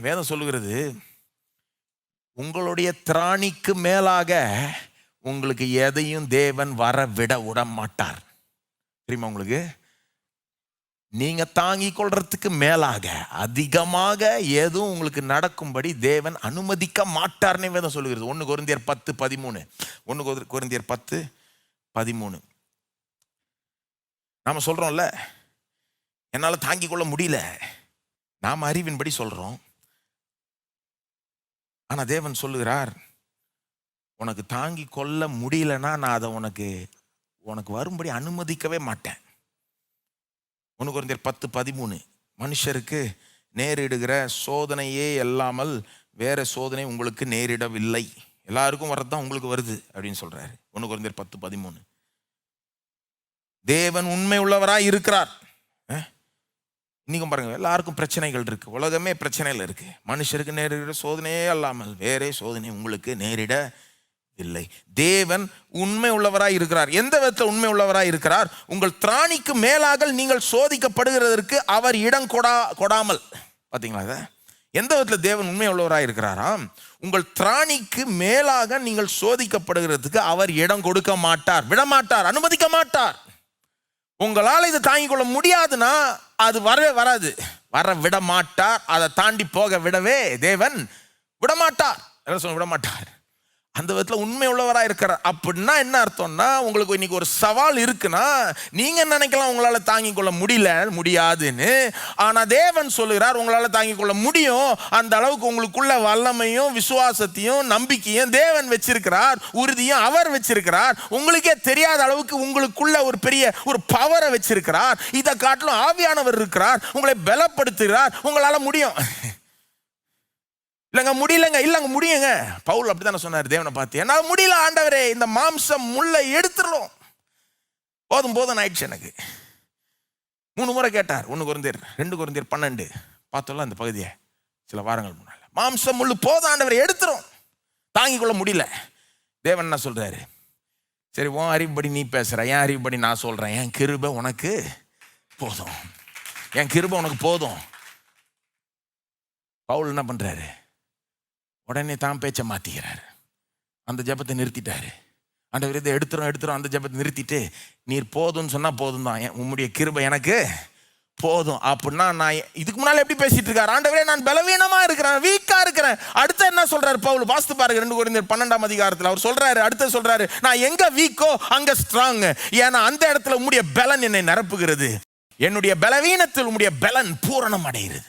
வேதம் சொல்லுகிறது உங்களுடைய திராணிக்கு மேலாக உங்களுக்கு எதையும் தேவன் வர விட விட மாட்டார் தெரியுமா உங்களுக்கு? நீங்க தாங்கிக் கொள்றதுக்கு மேலாக அதிகமாக எதுவும் உங்களுக்கு நடக்கும்படி தேவன் அனுமதிக்க மாட்டார்னே வேதம் சொல்லுகிறது. ஒன்று குருந்தியர் பத்து பதிமூணு. ஒன்று குருந்தியர் பத்து பதிமூணு. நாம் சொல்கிறோம்ல என்னால் தாங்கிக் கொள்ள முடியல. நாம் அறிவின்படி சொல்கிறோம் ஆனால் தேவன் சொல்லுகிறார் உனக்கு தாங்கி கொள்ள முடியலன்னா நான் அதை உனக்கு உனக்கு வரும்படி அனுமதிக்கவே மாட்டேன். ஒன்று குறைந்தர் பத்து பதிமூணு மனுஷருக்கு நேரிடுகிற சோதனையே இல்லாமல் வேறு சோதனை உங்களுக்கு நேரிடவில்லை. எல்லாருக்கும் வர்றது தான் உங்களுக்கு வருது அப்படின்னு சொல்கிறாரு ஒன்று குறைந்தர் பத்து பதிமூணு தேவன் உண்மை உள்ளவராக இருக்கிறார். இன்றைக்கும் பாருங்கள் எல்லாருக்கும் பிரச்சனைகள் இருக்குது உலகமே பிரச்சனையில் இருக்குது மனுஷருக்கு நேரிட சோதனையே அல்லாமல் வேறே சோதனை உங்களுக்கு நேரிட இல்லை. தேவன் உண்மை உள்ளவராய் இருக்கிறார். எந்த விதத்தில் உண்மை உள்ளவராய் இருக்கிறார்? உங்கள் திராணிக்கு மேலாக நீங்கள் சோதிக்கப்படுகிறதற்கு அவர் இடம் கொடா கொடாமல். பார்த்தீங்களா அதை எந்த விதத்தில் தேவன் உண்மை உள்ளவராக இருக்கிறாராம் உங்கள் திராணிக்கு மேலாக நீங்கள் சோதிக்கப்படுகிறதுக்கு அவர் இடம் கொடுக்க மாட்டார். விட மாட்டார் அனுமதிக்க மாட்டார். உங்களால் இதை தாங்கிக் கொள்ள முடியாதுன்னா அது வரவே வராது. வர விட மாட்டார் அதை தாண்டி போக விடவே தேவன் விடமாட்டார். என்ன சொல்ல விடமாட்டார். அந்த விதத்தில் உண்மை உள்ளவராக இருக்கிறார் அப்படின்னா என்ன அர்த்தம்னா உங்களுக்கு இன்னைக்கு ஒரு சவால் இருக்குன்னா நீங்கள் நினைக்கலாம் உங்களால் தாங்கிக் கொள்ள முடியல முடியாதுன்னு. ஆனால் தேவன் சொல்லுகிறார் உங்களால் தாங்கிக் கொள்ள முடியும். அந்த அளவுக்கு உங்களுக்குள்ள வல்லமையும் விசுவாசத்தையும் நம்பிக்கையும் தேவன் வச்சிருக்கிறார் உறுதியும் அவர் வச்சிருக்கிறார். உங்களுக்கே தெரியாத அளவுக்கு உங்களுக்குள்ள ஒரு பெரிய ஒரு பவரை வச்சிருக்கிறார். இதை காட்டிலும் ஆவியானவர் இருக்கிறார் உங்களை பலப்படுத்துகிறார் உங்களால் முடியும். இல்லைங்க முடியலங்க இல்லைங்க முடியுங்க. பவுல் அப்படித்தானே சொன்னார் தேவனை பார்த்து என்னால் முடியல ஆண்டவரே இந்த மாம்சம் முள்ளை எடுத்துடலாம் போதும் போதும் ஆயிடுச்சு எனக்கு. மூணு முறை கேட்டார் ஒன்று குறைந்தீர் ரெண்டு குறைந்தீர் பன்னெண்டு. பார்த்தோம்ல அந்த பகுதியை சில வாரங்கள் முன்னால். மாம்சம் முள்ளு போதும் ஆண்டவர் எடுத்துரும் தாங்கிக் கொள்ள முடியல. தேவன் என்ன சொல்கிறாரு சரி உன் அறிவுப்படி நீ பேசுகிற என் அறிவுப்படி நான் சொல்கிறேன் என் கிருபை உனக்கு போதும். என் கிருபை உனக்கு போதும். பவுல் என்ன பண்ணுறாரு உடனே தான் பேச்சை மாற்றிக்கிறாரு அந்த ஜெபத்தை நிறுத்திட்டாரு. ஆண்டவர் இதை எடுத்துரும் எடுத்துரும் அந்த ஜெபத்தை நிறுத்திட்டு நீர் போதும்னு சொன்னா போதும் தான் என் உம்முடைய கிருபை எனக்கு போதும். அப்படின்னா நான் இதுக்கு முன்னால எப்படி பேசிட்டு இருக்காரு? ஆண்டவரே நான் பலவீனமா இருக்கிறேன் வீக்கா இருக்கிறேன். அடுத்து என்ன சொல்றாரு பவுல்? வாஸ்து பாருங்க ரெண்டு குறைந்தர் பன்னெண்டாம் அதிகாரத்தில். அவர் சொல்றாரு அடுத்து சொல்றாரு நான் எங்க வீக்கோ அங்க ஸ்ட்ராங் ஏன்னா அந்த இடத்துல உம்முடைய பலன் என்னை நிரப்புகிறது. என்னுடைய பலவீனத்தில் உம்முடைய பலன் பூரணம் அடைகிறது